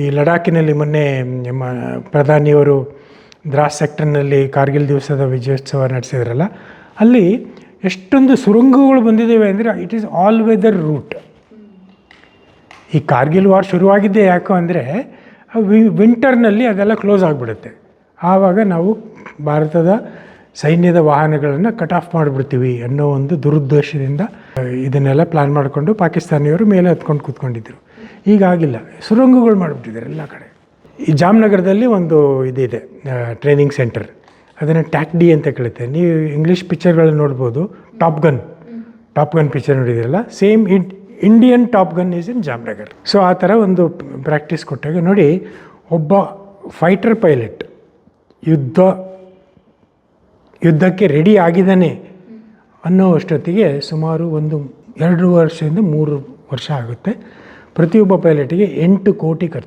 ಈ ಲಡಾಖಿನಲ್ಲಿ ಮೊನ್ನೆ ನಮ್ಮ ಪ್ರಧಾನಿಯವರು ದ್ರಾಸ್ ಸೆಕ್ಟರ್ನಲ್ಲಿ ಕಾರ್ಗಿಲ್ ದಿವಸದ ವಿಜಯೋತ್ಸವ ನಡೆಸಿದ್ರಲ್ಲ, ಅಲ್ಲಿ ಎಷ್ಟೊಂದು ಸುರಂಗಗಳು ಬಂದಿದ್ದಾವೆ ಅಂದರೆ, it is all weather route. ಈ ಕಾರ್ಗಿಲ್ ವಾರ್ ಶುರುವಾಗಿದ್ದೇ ಯಾಕೋ ಅಂದರೆ ವಿಂಟರ್ನಲ್ಲಿ ಅದೆಲ್ಲ ಕ್ಲೋಸ್ ಆಗಿಬಿಡುತ್ತೆ. ಆವಾಗ ನಾವು ಭಾರತದ ಸೈನ್ಯದ ವಾಹನಗಳನ್ನು ಕಟ್ ಆಫ್ ಮಾಡಿಬಿಡ್ತೀವಿ ಅನ್ನೋ ಒಂದು ದುರುದ್ದೇಶದಿಂದ ಇದನ್ನೆಲ್ಲ ಪ್ಲ್ಯಾನ್ ಮಾಡಿಕೊಂಡು ಪಾಕಿಸ್ತಾನಿಯವರು ಮೇಲೆ ಹತ್ಕೊಂಡು ಕೂತ್ಕೊಂಡಿದ್ದರು ಈಗಾಗಿಲ್ಲ ಸುರಂಗಗಳು ಮಾಡಿಬಿಟ್ಟಿದ್ದಾರೆ ಎಲ್ಲ ಕಡೆ. ಈ ಜಾಮ್ನಗರದಲ್ಲಿ ಒಂದು ಇದಿದೆ ಟ್ರೈನಿಂಗ್ ಸೆಂಟರ್ ಅದನ್ನು ಟ್ಯಾಕ್ ಡಿ ಅಂತ ಕೇಳುತ್ತೆ. ನೀವು ಇಂಗ್ಲೀಷ್ ಪಿಕ್ಚರ್ಗಳನ್ನು ನೋಡ್ಬೋದು. Top gun top gun picture ನೋಡಿದಿರಲ್ಲ same Indian top gun is in Jamnagar so ಆ ಥರ ಒಂದು ಪ್ರಾಕ್ಟೀಸ್ ಕೊಟ್ಟಾಗ ನೋಡಿ, ಒಬ್ಬ ಫೈಟರ್ ಪೈಲಟ್ ಯುದ್ಧ, ಯುದ್ಧಕ್ಕೆ ರೆಡಿ ಆಗಿದ್ದಾನೆ ಅನ್ನೋ ಅಷ್ಟೊತ್ತಿಗೆ ಸುಮಾರು ಒಂದು ಎರಡು ವರ್ಷದಿಂದ ಮೂರು ವರ್ಷ ಆಗುತ್ತೆ. ಪ್ರತಿಯೊಬ್ಬ ಪೈಲಟ್ಗೆ ಎಂಟು ಕೋಟಿ ಖರ್ಚು.